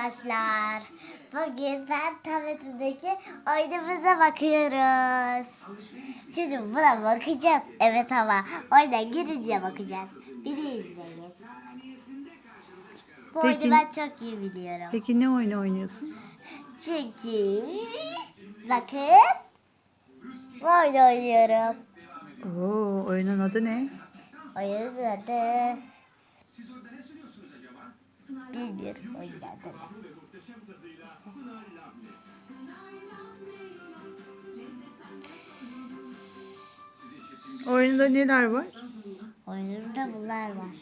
Arkadaşlar bugün ben tabletimdeki oyunumuza bakıyoruz. Şimdi buna bakacağız. Evet ama oyuna girince bakacağız. Biri izleyin. Bu Peki- oyunu ben çok iyi biliyorum. Peki ne oyunu oynuyorsun? Çünkü bakın bu oyunu oynuyorum. Oo, oyunun adı ne? Oyunun adı bilmiyorum oyunun adını. Oyunda neler var? Oyunumda bunlar var.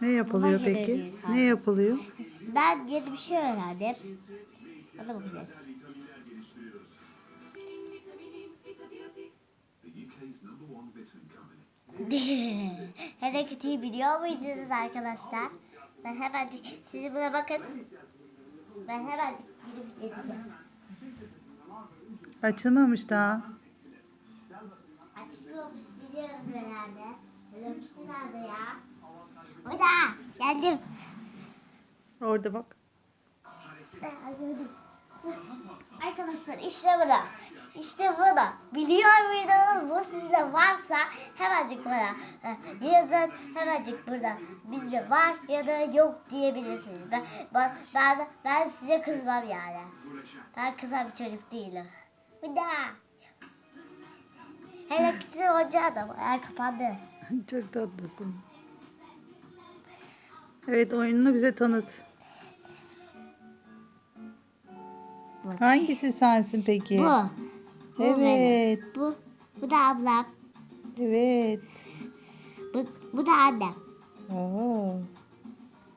Ne yapılıyor Buna peki? Ne yapılıyor? Ben yeni bir şey öğrendim. Ona bakacağız. Hello Kitty'yi biliyor muydunuz arkadaşlar? Ben hemen sizi buna bakın. Ben hemen gidip geleceğim. Açılmamış daha. Açılmamış biliyoruz herhalde. Hello Kitty nerede ya? Orada. Geldim. Orada bak. Arkadaşlar işte bu da. İşte bu da. Biliyor muydunuz bu sizde varsa hemencik bana e, yazın hemencik burada bizde var ya da yok diyebilirsiniz. Ben, ben, ben, ben size kızmam yani. Ben kızan bir çocuk değilim. Bu da. Hele küçük hoca da bayağı kapandı. Çok tatlısın. Evet oyununu bize tanıt. Hangisi sensin peki? Bu. Bu Evet. benim. Bu. Bu da ablam. Evet. Bu, bu da annem. Oo.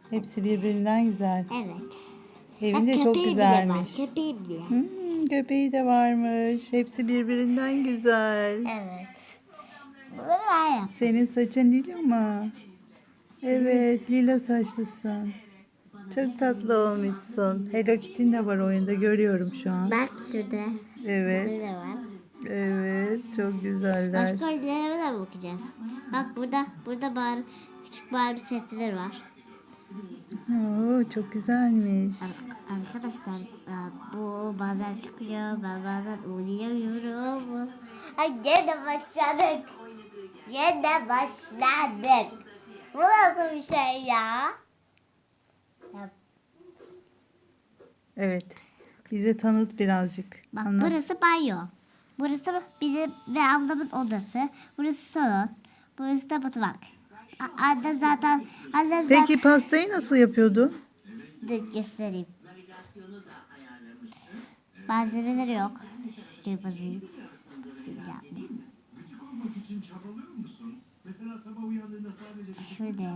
Hepsi birbirinden güzel. Evet. Evin de Bak, çok köpeği bile güzelmiş. var, Köpeği bile. Hmm, köpeği de varmış. Hepsi birbirinden güzel. Evet. Bunları ben yaptım. Senin saçın lila mı? Evet, lila saçlısın. Çok tatlı olmuşsun. Hello Kitty'n de var oyunda görüyorum şu an. Bak şurada. Evet, Burada var. evet çok güzeller. Başka oyunlara da bakacağız. Bak burada burada bar, küçük Barbie setleri var. Oo, çok güzelmiş. Ar- Arkadaşlar bu bazen çıkıyor. Ben bazen oynayamıyorum. Ha, gene başladık. Gene başladık. Bu nasıl bir şey ya Evet, bize tanıt birazcık. Bak Anlat. burası banyo. Burası bizim ve ablamın odası. Burası salon. Burası da mutfak. A- Annem zaten annem Peki pastayı nasıl yapıyordu? zaten Dur, göstereyim. Malzemeleri yok. Şuraya basayım. Şurada.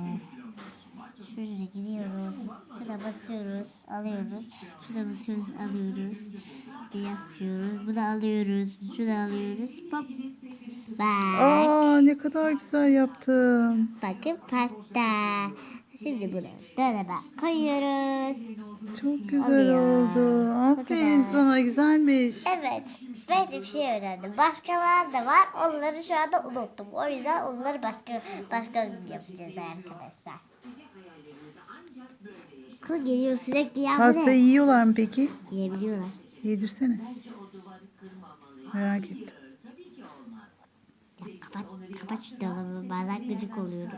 Şuraya gidiyoruz. Şurada Alıyoruz. Şurada basıyoruz. Alıyoruz. Bir yazıyoruz. Bunu alıyoruz. Şunu alıyoruz. Hop. Bak. Aa, ne kadar güzel yaptın. Bakın pasta. Şimdi bunu dolaba koyuyoruz. Çok güzel Oluyor. oldu. Aferin sana, güzelmiş. Evet. Böyle bir şey öğrendim. Başkalar da var. Onları şu anda unuttum. O yüzden onları başka başka gün yapacağız arkadaşlar. Kıl geliyor sürekli ya. bu ne? Pastayı yiyorlar mı peki? Yiyebiliyorlar. Yedirsene. Merak ettim. Ya kapat, kapat şu dolabı. Bazen gıcık oluyorum.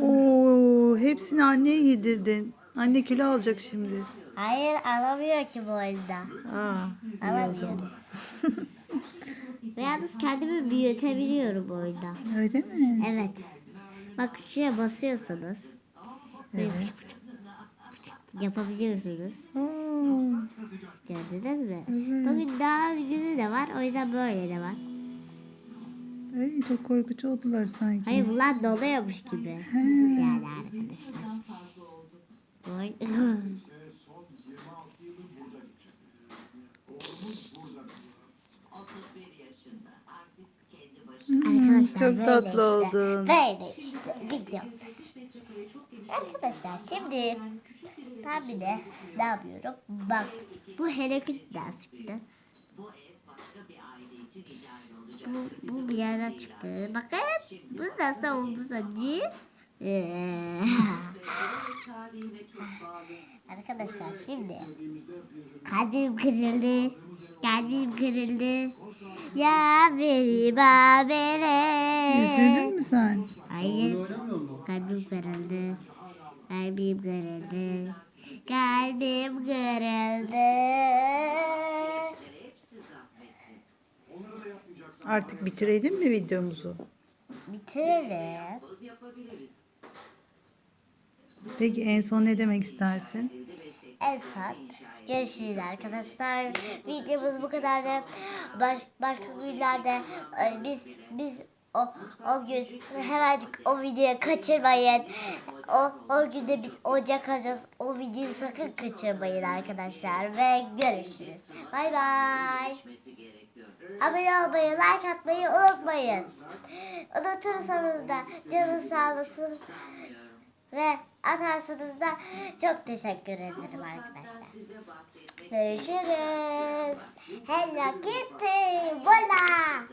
Oo, hepsini anneye yedirdin. Anne kilo alacak şimdi. Hayır alamıyor ki bu oyunda. Aa, Alamıyorum. Ve yalnız kendimi büyütebiliyorum bu oyunda. öyle mi? Evet. Bak şuraya basıyorsanız Evet. yapabiliyorsunuz. Oo, Gördünüz mü? Bugün daha günü de var. O yüzden böyle de var. ay, çok korkucu oldular sanki. Hayır bunlar doluyormuş gibi. He. Yani arkadaşlar. Oy. Arkadaşlar çok böyle tatlı işte. oldun. Böyle işte videomuz. Arkadaşlar şimdi ben bir de ne yapıyorum? Bak bu Hello Kitty'den çıktı. Bu, bu bir yerden çıktı. Bakın bu nasıl oldu? Ee, Arkadaşlar şimdi kalbim kırıldı. Kalbim kırıldı. Ya beni babere. Üzüldün mü sen? Hayır. Kalbim kırıldı. Kalbim kırıldı. Kalbim kırıldı. Artık bitirelim mi videomuzu? Bitirelim. Peki en son ne demek istersin? En son görüşürüz arkadaşlar. Videomuz bu kadardı. Baş, başka günlerde e, biz biz o, o gün hemencik o videoyu kaçırmayın. O, o günde biz ocak açacağız. O videoyu sakın kaçırmayın arkadaşlar. Ve görüşürüz. Bay bay. Abone olmayı, like atmayı unutmayın. Unutursanız da canınız sağ olasın. Ve atarsanız da çok teşekkür ederim arkadaşlar. Görüşürüz. Hello Kitty. Voila.